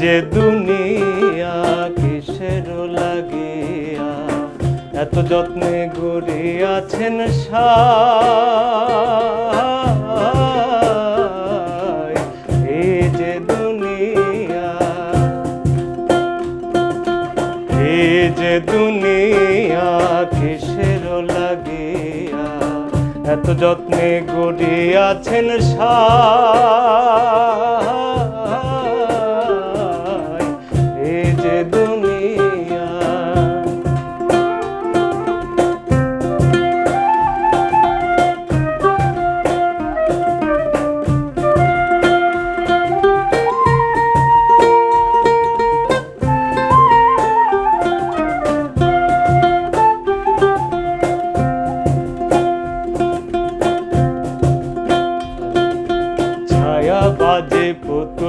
যে দুনিয়া কিসের লাগিয়া, এত যত্নে সাই। এই যে দুনিয়া এই যে দুনিয়া কিসের লাগিয়া, এত যত্নে গড়িয়াছেন সাই।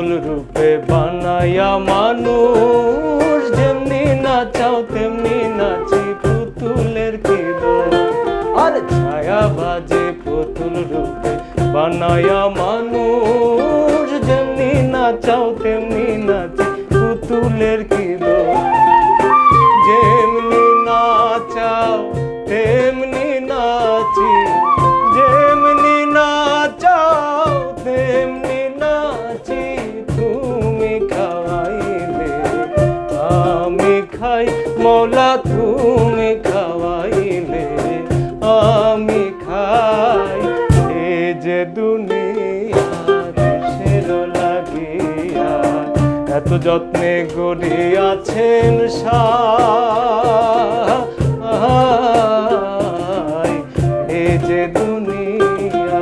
পুতুল রূপে বানায়া মানুষ, যেমনি নাচাও, তেমনি নাচি পুতুলের কি আর ছায়া বাজে পুতুল রূপে বানায়া মানুষ, যেমনি নাচাও, তেমনি নাচি পুতুলের কি যেমনি নাচাও, তেমনি খাই মৌলা তুমি খাওয়াইলে, আমি খাই। এ যে দুনিয়া লাগিয়া, এত যত্নে গড়িয়াছেন সাই এ যে দুনিয়া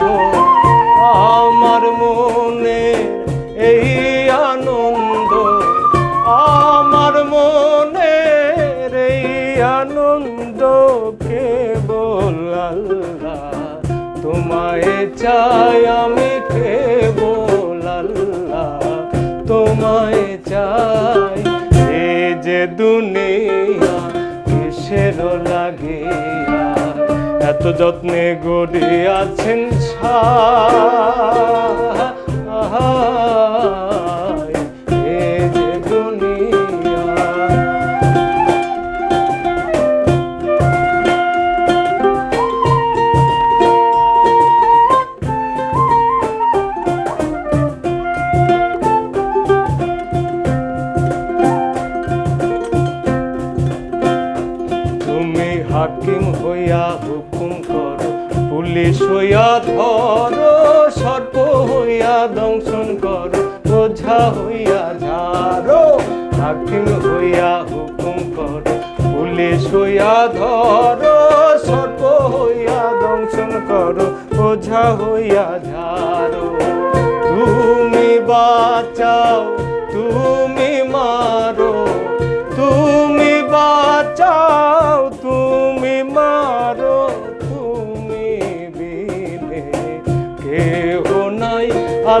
তোমায় চাই আমি কেবল তোমায় চাই। এ যে দুনিয়া কিসের লাগিয়া এত যত্নে গড়িয়াছেন সাই হইয়া ধরো, সর্প হইয়া দংশন করো বোঝা হইয়া ঝাড়ো হাকিম হইয়া হুকুম করো। পুলিশ হইয়া ধরো, সর্প হইয়া দংশন করো বোঝা হইয়া ঝাড়ো। তুমি বাঁচাও, তুমি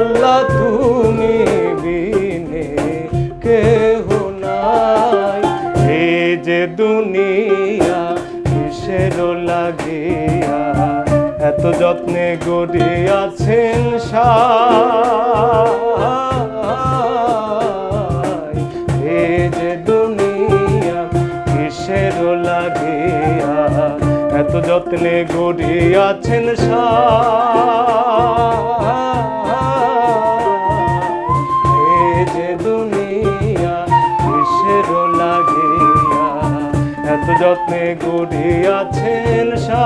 আল্লাহ তুমি বিনে কেহ নাই। এ যে দুনিয়া কিসের লাগিয়া, এত যত্নে গড়িয়াছেন এ যে দুনিয়া কিসের লাগিয়া, এত যত্নে গড়িয়াছেন সাই। নিয়া কৃষের লাগিয়া এত যত্নে গড়িয়াছেন সা